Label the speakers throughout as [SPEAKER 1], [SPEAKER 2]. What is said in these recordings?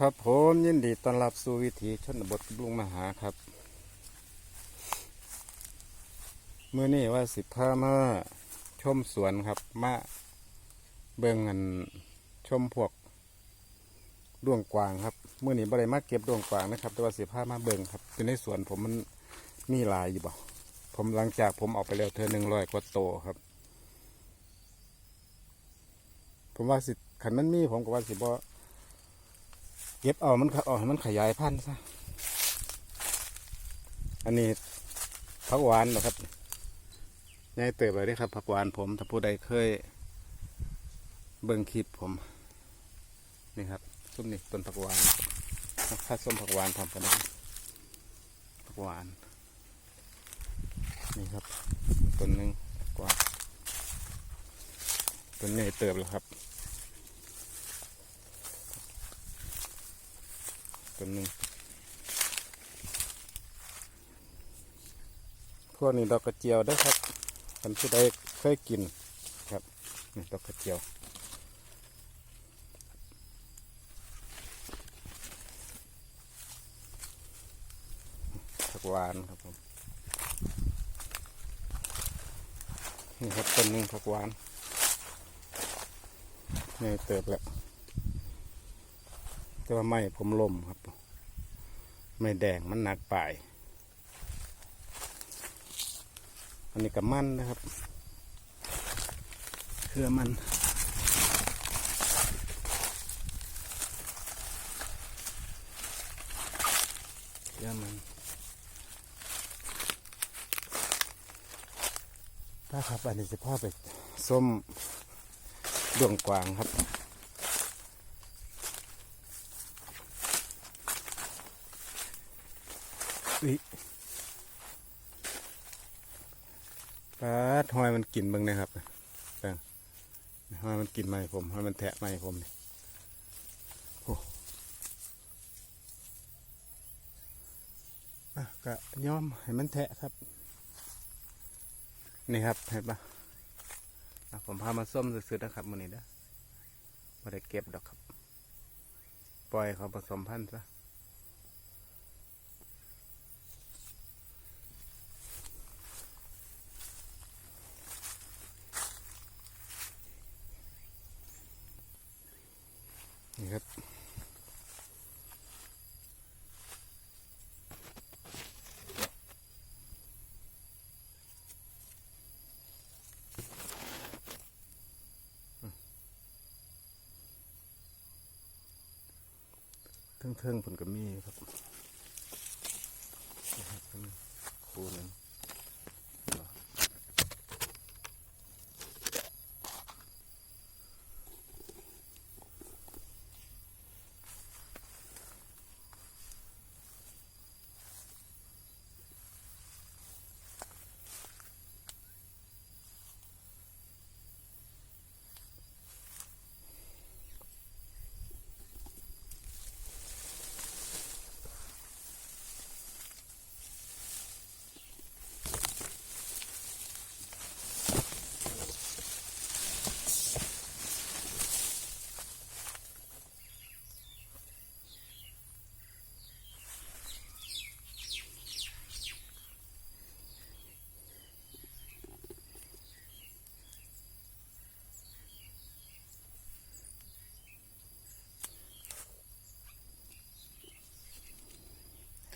[SPEAKER 1] ครับผมยินดีต้อนรับสู่วิถีชนบทลุงมหาครับเมื่อนี้ว่าสิพามาชมสวนครับ มาเบิ่งอันชมพวกดวงกวางครับเมื่อนี้บ่ได้มาเก็บดวงกวางนะครับ แต่ว่าสิพามาเบิ่งครับอยู่ในสวนผมมันมีลายอยู่บ่ผมหลังจากผมออกไปแล้วเธอหนึ่งร้อยกว่าโตครับ ผมว่าสิขันมันมีผมก็ว่าสิบ่ เก็บเอามันขเอาให้มันขยายพันธุ์ซะ อันนี้ผักหวานนะครับยายเติบเลยได้ครับผักหวานผมถ้าผู้ใดเคย เบิ่งคลิปผม นี่ครับส้มนี่ต้นผักหวานถ้าส้มผักหวานทำกันได้ผักหวาน นี่ครับต้นหนึ่งผักหวานต้นใหญ่เติบแล้วครับ ต้นหนึ่งพวกนี้ดอกกระเจียวได้ครับท่านผู้ใดเคยกินครับนี่ดอกกระเจียวผักหวานครับผมนี่ครับต้นหนึ่งผักหวานนี่เติบแล้ว แต่ว่าไม่ผมลมครับ ไม่แดงมันหนักปลาย อันนี้กับมันนะครับ เครือมันเครือมันถ้าครับอันนี้จะพ่อไปส้มดวงกวางครับ ปลาหอยมันกินบ้างนะครับหอยมันกินไหมผมหอยมันแทะไหมผมนี่โอ้อะก็ยอมให้มันแทะครับ นี่ครับเห็นปะผมพามาส้มซื้อๆนะครับมือนี้เด้อไม่ได้เก็บดอกครับ ปล่อยเขาผสมพันธุ์ซะ นี่ครับ เทิงๆผลก็มีครับ ครับเป็นคูนึง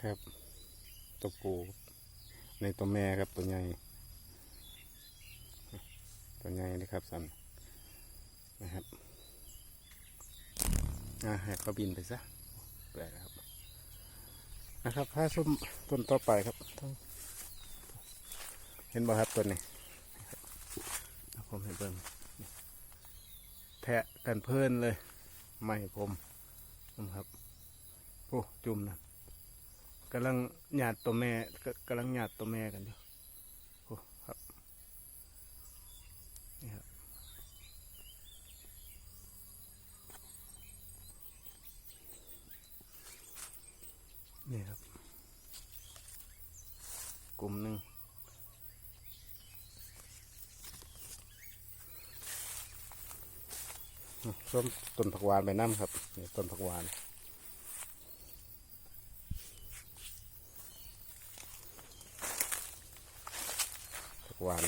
[SPEAKER 1] ครับ ตัวปูในตัวแม่ครับตัวใหญ่ตัวใหญ่นะครับสันนะครับอ่าให้เขาบินไปซะแปลกครับ นะครับผ้าส้มต้นต่อไปครับต้องเห็นบ่ครับต้นนี้ผมให้เบิ่งแทะกันเพลินเลย ไม่ผมนะครับโอ้จุ่มนะ กำลังหยาดตัวแม่กำลังหยาดตัวแม่กันอยู่โอ้ครับนี่ครับนี่ครับ กลุ่มหนึ่งอืมส้มต้นผักหวานไปน้ำครับนี่ต้นผักหวาน หวาน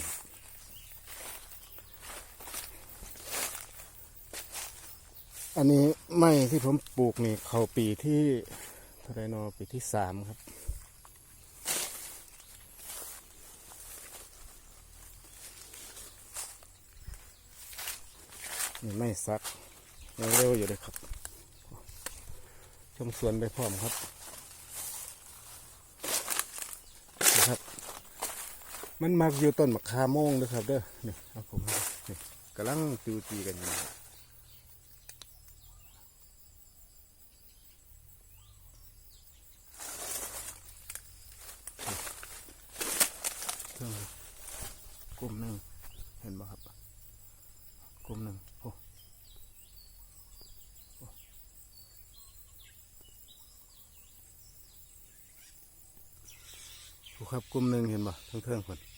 [SPEAKER 1] อันนี้ไม้ที่ผมปลูกนี่เขาปีที่เท่าไรนอปีที่สามครับ นี่ไม่ซักยังเร็วอยู่เลยครับ ชมสวนไปพร้อมครับ มันมักอยู่ต้นมะขามโมงเลยครับเด้อนี่ครับผมนี่กำลังติวตีกันอยู่นะกลุ่มหนึ่งเห็นบ่ครับกลุ่มหนึ่งโอ้โอ้โอ้ครับกลุ่มหนึ่งเห็นบ่ทั้งเทิงคน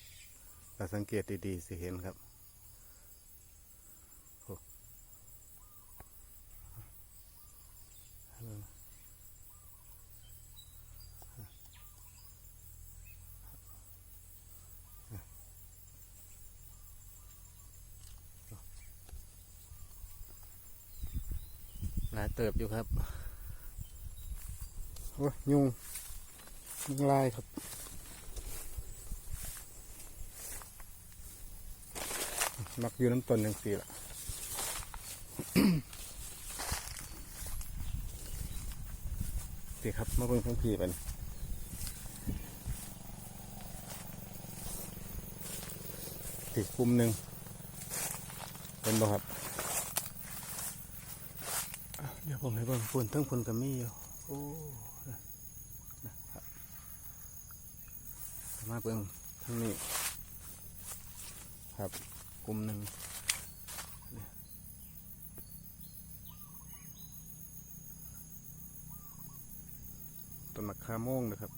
[SPEAKER 1] ถ้าสังเกตดีๆสิเห็นครับหลายเติบอยู่ครับ โอ้ยยุงยุงลายครับ มักอยู่น้ำต้นยังสี่ละสิครับมาเบิ่งทั้งพีเป็นติดกลุ่มหนึ่งเป็นบ่ครับเดี๋ยวผมให้เบิ่งฝนทั้งฝนกับมีอยู่โอ้นะครับมาเบิ่งทั้งนี้ครับ กลุ่มหนึ่งต้นมะขามโมงนะครับ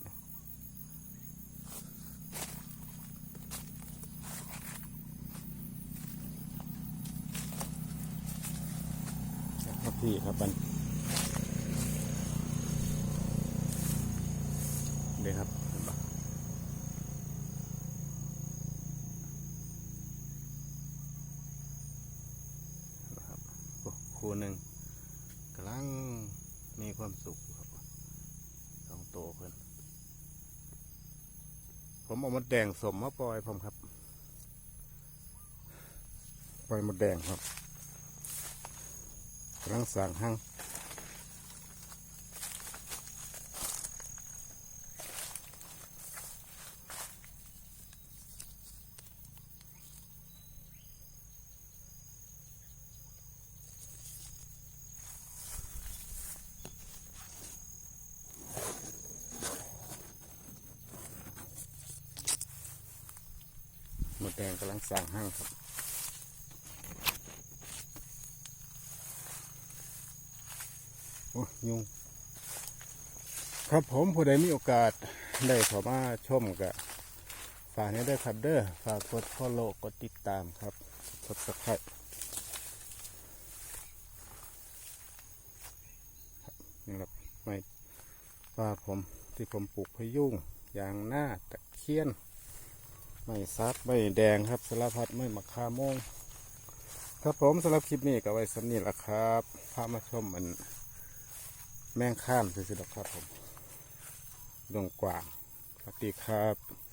[SPEAKER 1] ครับพี่ครับมันเดี๋ยวครับโอ้ ครูหนึ่งกำลังมีความสุขครับสองตัวเพิ่นผมเอามดแดงสมมาปล่อยผมครับ ปล่อยมดแดงครับกำลังสั่งห้าง แดงกำลังสั่งห้างครับโอ้ยุงครับผมผู้ใดมีโอกาสได้ข้ามาชมกะฝากนี้ได้ครับเด้อฝากกด follow กดติดตามครับกด subscribe ครับนี่ครับไม่ว่าผมที่ผมปลูกพยุงยางหน้าตะเคียน ไม่ซัดไม่แดงครับสารพัดไม่มะขามโมงครับผมสำหรับคลิปนี้ก็ไว้สำนีละครับพามาชมมันแมงข้ามซื่อๆดอกครับผมดวงกว่างสวัสดีครับ